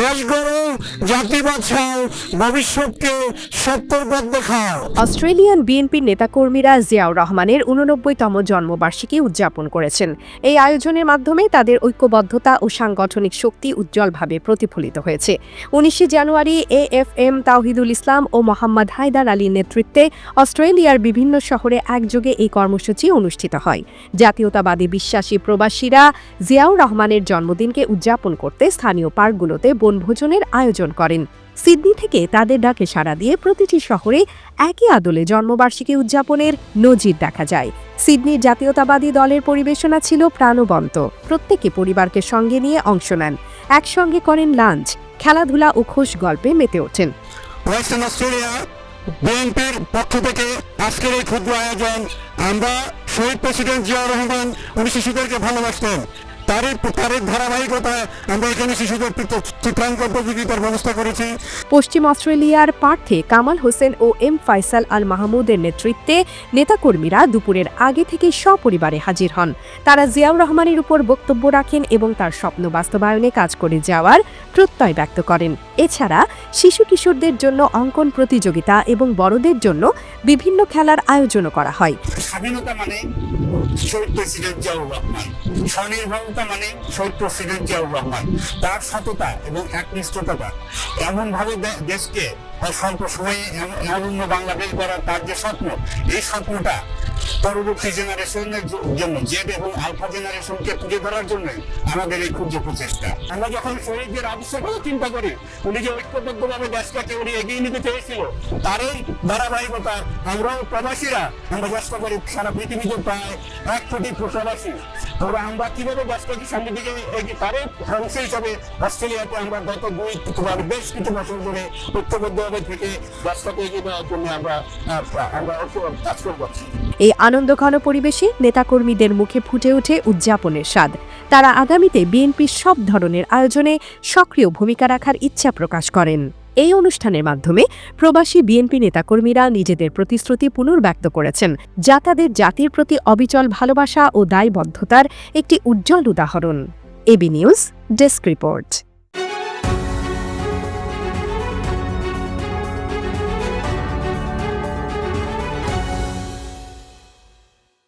দেশ গড়ো, জাতি বাঁচাও অস্ট্রেলিয়ান বিএনপির নেতাকর্মীরা জিয়াউর রহমানের উননব্বইতম জন্মবার্ষিকী উদযাপন করেছেন। এই আয়োজনের মাধ্যমে তাদের ঐক্যবদ্ধতা ও সাংগঠনিক শক্তি উজ্জ্বলভাবে প্রতিফলিত হয়েছে। উনিশে জানুয়ারি A F M Tawhidul Islam ও মোহাম্মদ হায়দার আলীর নেতৃত্বে অস্ট্রেলিয়ার বিভিন্ন শহরে একযোগে এই কর্মসূচি অনুষ্ঠিত হয়। জাতীয়তাবাদী বিশ্বাসী প্রবাসীরা জিয়াউর রহমানের জন্মদিনকে উদযাপন করতে স্থানীয় পার্কগুলোতে বনভোজনের আয়োজন করেন। সিডনি থেকে তাদের ডাকে সাড়া দিয়ে প্রতিটি শহরে একই আদলে জন্মবার্ষিকী উদযাপনের নজির দেখা যায়। সিডনির জাতীয়তাবাদী দলের পরিবেশনা ছিল প্রাণবন্ত। প্রত্যেকে পরিবারকে সঙ্গে নিয়ে অংশ নেন। একসঙ্গে করেন লাঞ্চ, খেলাধুলা ও খোশ গল্পে মেতে ওঠেন। ওয়েস্টার্ন অস্ট্রেলিয়া, বিএনপির পক্ষ থেকে আজকের এই ক্ষুদ্র আয়োজন। আমরা শহীদ প্রেসিডেন্ট রহমান ভালোবাসতেন। তারই তারই ধারাবাহিকতায় আমরা এখানে শিশুদের চিত্রাঙ্কন প্রতিযোগিতার ব্যবস্থা করেছি। পশ্চিম অস্ট্রেলিয়ার পার্থে কামাল হোসেন ও এম ফাইসাল আল মাহমুদের নেতৃত্বে নেতাকর্মীরা দুপুরের আগে থেকে সপরিবারে হাজির হন। তারা জিয়াউর রহমানের উপর বক্তব্য রাখেন এবং তার স্বপ্ন বাস্তবায়নে কাজ করে যাওয়ার প্রত্যয় ব্যক্ত করেন। এছাড়া শিশু কিশোরদের জন্য অঙ্কন প্রতিযোগিতা এবং বড়দের জন্য বিভিন্ন খেলার আয়োজনও করা হয়। স্বাধীনতা মানে শহীদ প্রেসিডেন্ট জিয়াউর রহমান। স্বনির্ভরতা মানে শহীদ প্রেসিডেন্ট জিয়াউর রহমান। তার সততা এবং একনিষ্ঠতা এমন ভাবে দেশকে স্বল্প সময়ে অনন্য বাংলাদেশ গড়ার তার যে স্বপ্ন, এই স্বপ্নটা পরবর্তী জেনারেশনের জন্য জেড এবং আলফা জেনারেশনকে তুলে ধরার জন্য আমাদের এই ক্ষুদ্র প্রচেষ্টা। আমরা যখন শহীদদের কথা চিন্তা করি, উনি যে ঐক্যবদ্ধভাবে দেশটাকে উনি এগিয়ে নিতে চেয়েছিল, তারই ধারাবাহিকতা, আমরাও প্রবাসীরা আমরা চেষ্টা করি সারা পৃথিবীতে প্রায় এক কোটি প্রবাসী তবে আমরা কীভাবে দেশটাকে সামনের দিকে এগিয়ে তারই অংশ হিসাবে অস্ট্রেলিয়াতে আমরা গত দুই বেশ কিছু বছর ধরে ঐক্যবদ্ধভাবে থেকে এগিয়ে জন্য আমরা আমরা কাজ করব। এই আনন্দঘন পরিবেশে নেতাকর্মীদের মুখে ফুটে ওঠে উদযাপনের স্বাদ। তারা আগামীতে বিএনপির সব ধরনের আয়োজনে সক্রিয় ভূমিকা রাখার ইচ্ছা প্রকাশ করেন। এই অনুষ্ঠানের মাধ্যমে প্রবাসী বিএনপি নেতাকর্মীরা নিজেদের প্রতিশ্রুতি পুনর্ব্যক্ত করেছেন, যা তাদের জাতির প্রতি অবিচল ভালোবাসা ও দায়বদ্ধতার একটি উজ্জ্বল উদাহরণ। AB news, desk report.